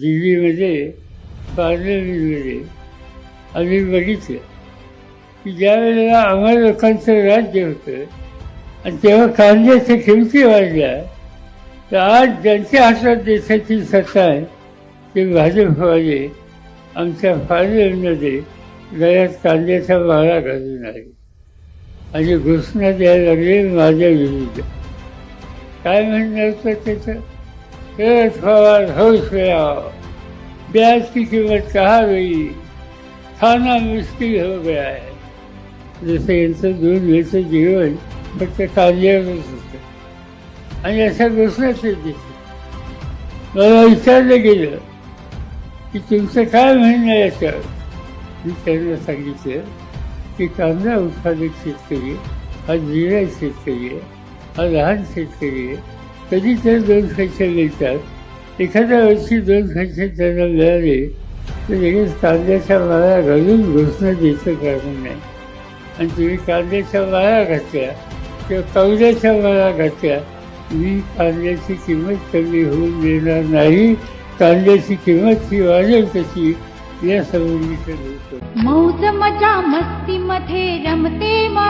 दिल्लीमध्ये पार्लमेंटमध्ये आम्ही बघितलं की ज्या वेळेला आम्हा लोकांचं राज्य होतं आणि तेव्हा कांद्याच्या किमती वाढल्या तर आज ज्यांच्या हातात देशाची सत्ता आहे ते भाजपवाले आमच्या पार्लमेंटमध्ये गळ्यात कांद्याचा माळा घालून आहे आणि घोषणा द्यायला लागले माझ्या विरुद्ध. काय म्हणणार होतं त्याचं? शरद फवार हौस गया ब्याज की कीमत कहा गई खाना मुश्किल हो गया है. जसं यांचं दूध घ्यायचं जीवन फक्त कांद्यावरच होतं. आणि अशा घोषणाच दिसत मला विचारलं गेलं की तुमचं काय म्हणणं आहे याच्यावर मी त्यांना सांगितलं की कांदा उत्पादक शेतकरी हा जिरा शेतकरी आहे हा लहान शेतकरी आहे. कधी तर दोन खर्च मिळतात. एखाद्या वर्षी दोन खर्च त्यांना मिळाले तर लगेच कांद्याच्या माळा घालून घोषणा द्यायचं कारण नाही. आणि तुम्ही कांद्याच्या माळा घातल्या किंवा कवड्याच्या माळा घातल्या मी कांद्याची किंमत कमी होऊन देणार नाही. कांद्याची किंमत ही वाढेल कशी या संबंधीचं मौज मजा मस्ती मध्ये रमते मा